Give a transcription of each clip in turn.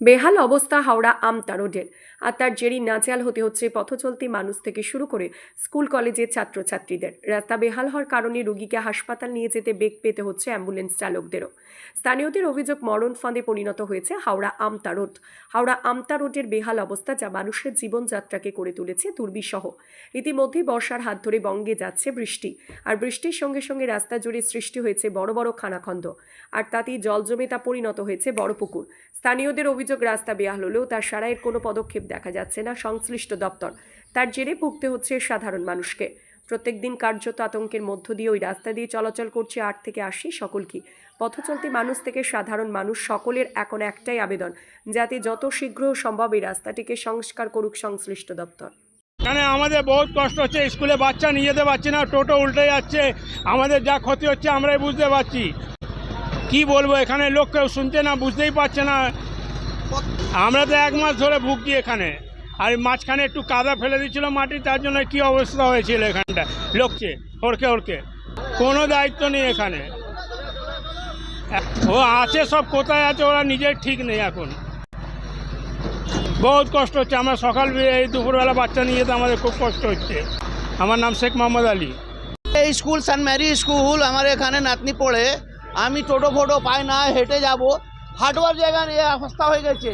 বেহাল অবস্থা হাওড়া আমতা রোডের। আর তার জেরি নাচেয়াল হতে হচ্ছে পথচলতি মানুষ থেকে শুরু করে স্কুল কলেজের ছাত্রছাত্রীদের। রাস্তা বেহাল হওয়ার কারণে রোগীকে হাসপাতাল নিয়ে যেতে বেগ পেতে হচ্ছে অ্যাম্বুলেন্স চালকদেরও। স্থানীয়দের অভিযোগ মরণ ফাঁদে পরিণত হয়েছে হাওড়া আমতা রোড। হাওড়া আমতা রোডের বেহাল অবস্থা যা মানুষের জীবনযাত্রাকে করে তুলেছে দুর্বিষহ। ইতিমধ্যেই বর্ষার হাত ধরে বঙ্গে যাচ্ছে বৃষ্টি। আর বৃষ্টির সঙ্গে সঙ্গে রাস্তা জুড়ে সৃষ্টি হয়েছে বড় বড় খানাখন্দ। আর তাতেই জল জমে তা পরিণত হয়েছে বড় পুকুর। স্থানীয়দের অভিযোগ রাস্তা বেহাল হলেও তার সারাইয়ের কোনো পদক্ষেপ দেখা যাচ্ছে না, সংশ্লিষ্ট দপ্তর। তার জেরে ভুগতে হচ্ছে সাধারণ মানুষকে। প্রত্যেকদিন কার্যত আতঙ্কের মধ্য দিয়ে ওই রাস্তা দিয়ে চলাচল করছে আট থেকে আশি সকলকে পথচলতি মানুষ থেকে সাধারণ মানুষ সকলের এখন একটাই আবেদন, যাতে যত শীঘ্র সম্ভব এই রাস্তাটিকে সংস্কার করুক সংশ্লিষ্ট দপ্তর। এখানে আমাদের বহুত কষ্ট হচ্ছে, স্কুলে বাচ্চা নিয়ে যেতে পারছি না, টোটো উল্টে যাচ্ছে, আমাদের যা ক্ষতি হচ্ছে আমরাই বুঝতে পারছি। কি বলব, এখানে লোক কেউ শুনছে না, বুঝতেই পারছে না। আমরা তো এক মাস ধরে ভুগছি এখানে। আর মাঝখানে একটু কাদা ফেলে দিচ্ছিল মাটি, তার জন্য কি অবস্থা হয়েছিল এখানটা? লোককে, ওরকে ওরকে। কোনো দায়িত্ব নেই এখানে। ও আছে সব, কোথায় আছে ওরা নিজের ঠিক নেই এখন। বহুত কষ্ট হচ্ছে, আমরা সকাল এই দুপুরবেলা বাচ্চা নিয়ে যেতে আমাদের খুব কষ্ট হচ্ছে। আমার নাম শেখ মোহাম্মদ আলী। এই স্কুল সান ম্যারি স্কুল, আমার এখানে নাতনি পড়ে। আমি টোটো ফোটো পাই না, হেঁটে যাব। হাঁটবার জায়গা নিয়ে অবস্থা হয়ে গেছে।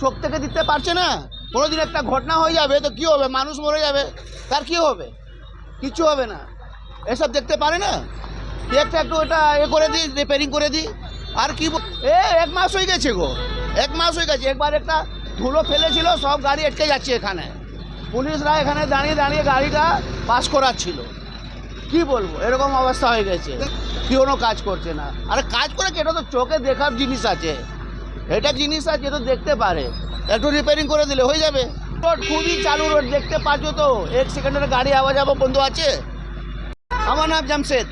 চোখ থেকে দিতে পারছে না। কোনোদিন একটা ঘটনা হয়ে যাবে, তো কি হবে? মানুষ মরে যাবে। তার কি হবে? কিচ্ছু হবে না। এসব দেখতে পারে না? একটা একটু এটা এ করে দিই রিপেয়ারিং করে দিই। আর কি এ, এক মাস হয়ে গেছে গো। এক মাস হয়ে গেছে। একবার একটা ধুলো ফেলেছিল, সব গাড়ি আটকে যাচ্ছে এখানে। পুলিশরা এখানে দাঁড়িয়ে দাঁড়িয়ে গাড়িটা পাস করাচ্ছিল। কি বলব? এরকম অবস্থা হয়ে গেছে। কি কোনো কাজ করছে না। আরে কাজ করে কি? এটা তো চোখে দেখার জিনিস আছে। এটা জিনিস আছে তো দেখতে পারে। একটু রিপেয়ারিং করে দিলে হয়ে যাবে। রোড খুবই চালু, রোড দেখতে পাচ্ছ তো। এক সেকেন্ডের গাড়ি আওয়া যাব বন্ধু আছে। আমার নাম জামশেদ।